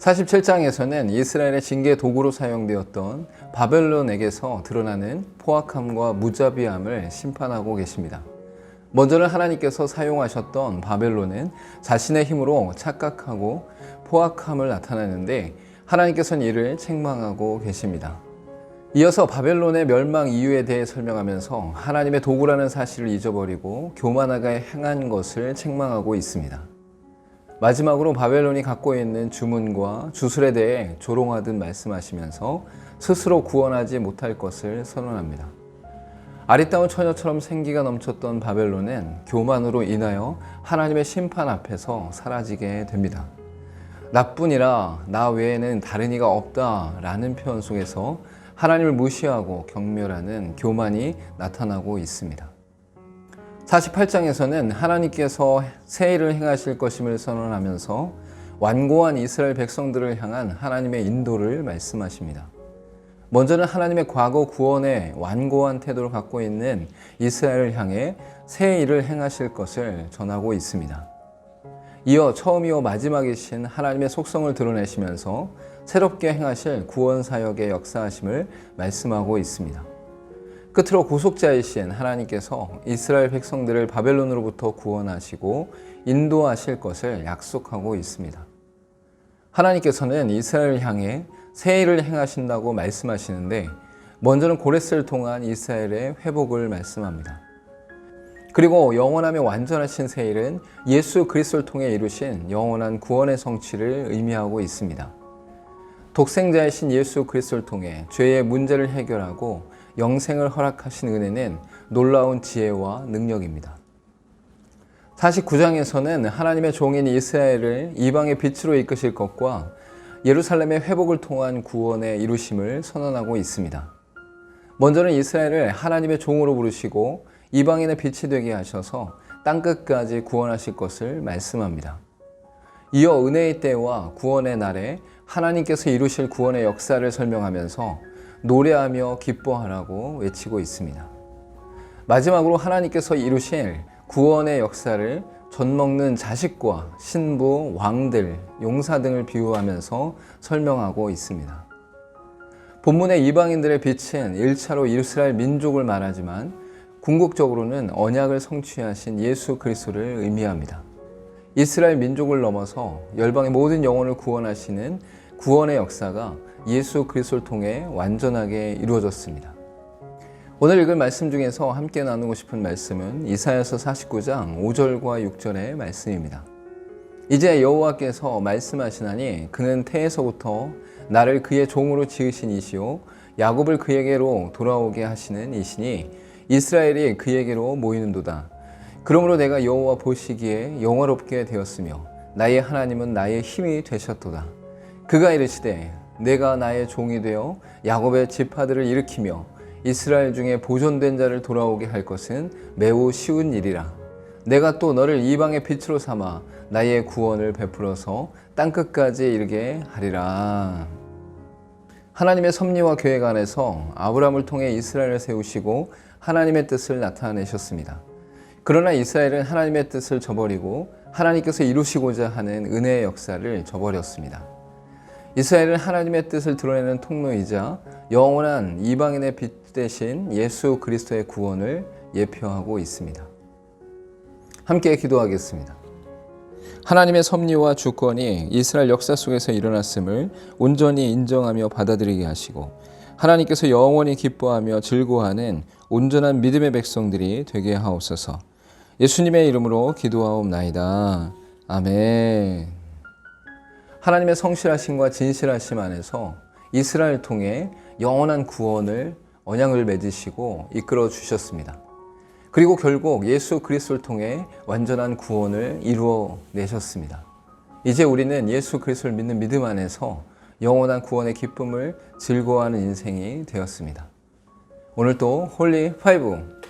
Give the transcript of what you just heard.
47장에서는 이스라엘의 징계 도구로 사용되었던 바벨론에게서 드러나는 포악함과 무자비함을 심판하고 계십니다. 먼저는 하나님께서 사용하셨던 바벨론은 자신의 힘으로 착각하고 포악함을 나타내는데 하나님께서는 이를 책망하고 계십니다. 이어서 바벨론의 멸망 이유에 대해 설명하면서 하나님의 도구라는 사실을 잊어버리고 교만하게 행한 것을 책망하고 있습니다. 마지막으로 바벨론이 갖고 있는 주문과 주술에 대해 조롱하듯 말씀하시면서 스스로 구원하지 못할 것을 선언합니다. 아리따운 처녀처럼 생기가 넘쳤던 바벨론은 교만으로 인하여 하나님의 심판 앞에서 사라지게 됩니다. 나뿐이라 나 외에는 다른 이가 없다라는 표현 속에서 하나님을 무시하고 경멸하는 교만이 나타나고 있습니다. 48장에서는 하나님께서 새 일을 행하실 것임을 선언하면서 완고한 이스라엘 백성들을 향한 하나님의 인도를 말씀하십니다. 먼저는 하나님의 과거 구원에 완고한 태도를 갖고 있는 이스라엘을 향해 새 일을 행하실 것을 전하고 있습니다. 이어 처음이요 마지막이신 하나님의 속성을 드러내시면서 새롭게 행하실 구원 사역의 역사하심을 말씀하고 있습니다. 끝으로 구속자이신 하나님께서 이스라엘 백성들을 바벨론으로부터 구원하시고 인도하실 것을 약속하고 있습니다. 하나님께서는 이스라엘을 향해 새 일을 행하신다고 말씀하시는데 먼저는 고레스를 통한 이스라엘의 회복을 말씀합니다. 그리고 영원하며 완전하신 새 일은 예수 그리스도를 통해 이루신 영원한 구원의 성취를 의미하고 있습니다. 독생자이신 예수 그리스도를 통해 죄의 문제를 해결하고 영생을 허락하신 은혜는 놀라운 지혜와 능력입니다. 49장에서는 하나님의 종인 이스라엘을 이방의 빛으로 이끄실 것과 예루살렘의 회복을 통한 구원의 이루심을 선언하고 있습니다. 먼저는 이스라엘을 하나님의 종으로 부르시고 이방인의 빛이 되게 하셔서 땅끝까지 구원하실 것을 말씀합니다. 이어 은혜의 때와 구원의 날에 하나님께서 이루실 구원의 역사를 설명하면서 노래하며 기뻐하라고 외치고 있습니다. 마지막으로 하나님께서 이루실 구원의 역사를 젖먹는 자식과 신부, 왕들, 용사 등을 비유하면서 설명하고 있습니다. 본문의 이방인들의 빛은 1차로 이스라엘 민족을 말하지만 궁극적으로는 언약을 성취하신 예수 그리스도를 의미합니다. 이스라엘 민족을 넘어서 열방의 모든 영혼을 구원하시는 구원의 역사가 예수 그리스도를 통해 완전하게 이루어졌습니다. 오늘 읽을 말씀 중에서 함께 나누고 싶은 말씀은 이사야서 49장 5절과 6절의 말씀입니다. 이제 여호와께서 말씀하시나니 그는 태에서부터 나를 그의 종으로 지으신 이시요 야곱을 그에게로 돌아오게 하시는 이시니 이스라엘이 그에게로 모이는도다. 그러므로 내가 여호와 보시기에 영화롭게 되었으며 나의 하나님은 나의 힘이 되셨도다. 그가 이르시되 내가 나의 종이 되어 야곱의 지파들을 일으키며 이스라엘 중에 보존된 자를 돌아오게 할 것은 매우 쉬운 일이라. 내가 또 너를 이방의 빛으로 삼아 나의 구원을 베풀어서 땅 끝까지 이르게 하리라. 하나님의 섭리와 계획 안에서 아브라함을 통해 이스라엘을 세우시고 하나님의 뜻을 나타내셨습니다. 그러나 이스라엘은 하나님의 뜻을 저버리고 하나님께서 이루시고자 하는 은혜의 역사를 저버렸습니다. 이스라엘은 하나님의 뜻을 드러내는 통로이자 영원한 이방인의 빛 대신 예수 그리스도의 구원을 예표하고 있습니다. 함께 기도하겠습니다. 하나님의 섭리와 주권이 이스라엘 역사 속에서 일어났음을 온전히 인정하며 받아들이게 하시고 하나님께서 영원히 기뻐하며 즐거워하는 온전한 믿음의 백성들이 되게 하옵소서. 예수님의 이름으로 기도하옵나이다. 아멘. 하나님의 성실하심과 진실하심 안에서 이스라엘 통해 영원한 구원을 언약을 맺으시고 이끌어 주셨습니다. 그리고 결국 예수 그리스도를 통해 완전한 구원을 이루어 내셨습니다. 이제 우리는 예수 그리스도를 믿는 믿음 안에서 영원한 구원의 기쁨을 즐거워하는 인생이 되었습니다. 오늘도 홀리 파이브